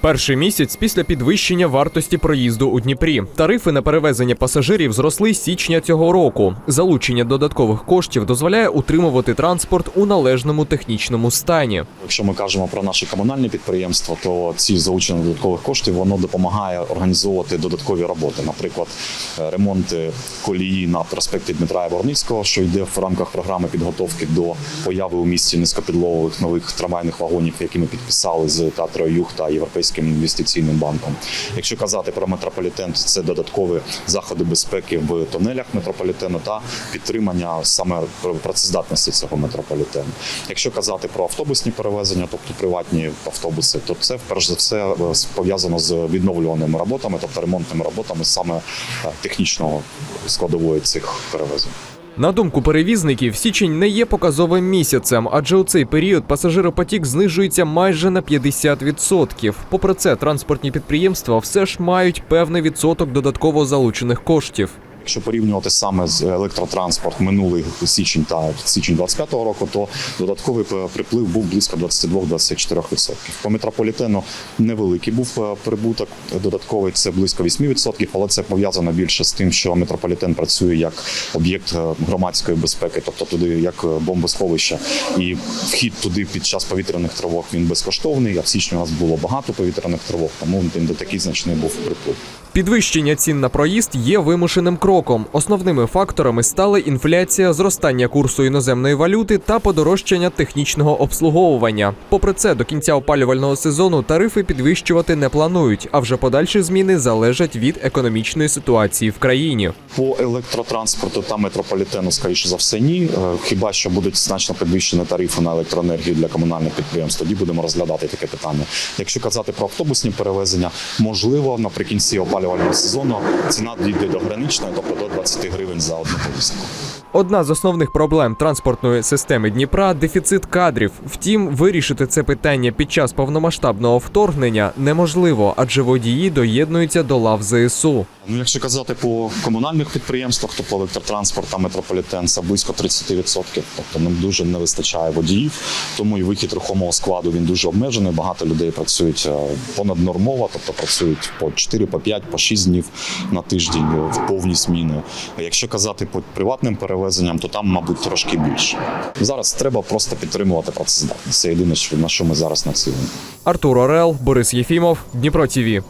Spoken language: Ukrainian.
Перший місяць після підвищення вартості проїзду у Дніпрі. Тарифи на перевезення пасажирів зросли січня цього року. Залучення додаткових коштів дозволяє утримувати транспорт у належному технічному стані. Якщо ми кажемо про наші комунальні підприємства, то ці залучення додаткових коштів воно допомагає організовувати додаткові роботи. Наприклад, е, ремонти колії на проспекті Дмитра Яворницького, що йде в рамках програми підготовки до появи у місті низькопідлогових нових трамвайних вагонів, які ми підписали з театрою Юг та Європейським інвестиційним банком. Якщо казати про метрополітен, то це додаткові заходи безпеки в тунелях метрополітену та підтримання саме працездатності цього метрополітену. Якщо казати про автобусні перевезення, тобто приватні автобуси, то це перш за все е, пов'язано з відновлюваними роботами, тобто ремонтними роботами саме е, технічного складової цих перевезень. На думку перевізників, січень не є показовим місяцем, адже у цей період пасажиропотік знижується майже на 50%. Попри це, транспортні підприємства все ж мають певний відсоток додатково залучених коштів. Якщо порівнювати саме з електротранспорт минулий січень та січень 25-го року, то додатковий приплив був близько 22-24%. По метрополітену невеликий був е, прибуток додатковий, це близько 8%, але це пов'язано більше з тим, що метрополітен працює як об'єкт е, громадської безпеки, тобто туди як е, бомбосховище. І вхід туди під час повітряних тривог він безкоштовний. А в січні у нас було багато повітряних тривог, тому він не такий значний був приплив. Підвищення цін на проїзд є вимушеним кроком. Основними факторами стали інфляція, зростання курсу іноземної валюти та подорожчання технічного обслуговування. Попри це, до кінця опалювального сезону тарифи підвищувати не планують, а вже подальші зміни залежать від економічної ситуації в країні. По електротранспорту та метрополітену, скоріше за все, ні. Е, Хіба що будуть значно підвищені тарифи на електроенергію для комунальних підприємств, тоді будемо розглядати таке питання. Якщо казати про автобусні перевезення, можливо, наприкінці опалювального сезону ціна дійде до граничної, тобто до 20 гривень за одну поїздку. Одна з основних проблем транспортної системи Дніпра дефіцит кадрів. Втім, вирішити це питання під час повномасштабного вторгнення неможливо, адже водії доєднуються до лав ЗСУ. Ну, якщо казати по комунальних підприємствах, то по електротранспорт та метрополітен це близько 30%. Тобто нам дуже не вистачає водіїв, тому і вихід рухомого складу він дуже обмежений. Багато людей працюють е, понаднормово, тобто працюють по 4, по 5, по 6 днів на тиждень в повні зміни. Якщо казати по приватним перевезенням, то там, мабуть, трошки більше. Зараз треба просто підтримувати працездатність. Це єдине, на що ми зараз націлені. Артур Орел, Борис Єфімов, Дніпро ТІВІ.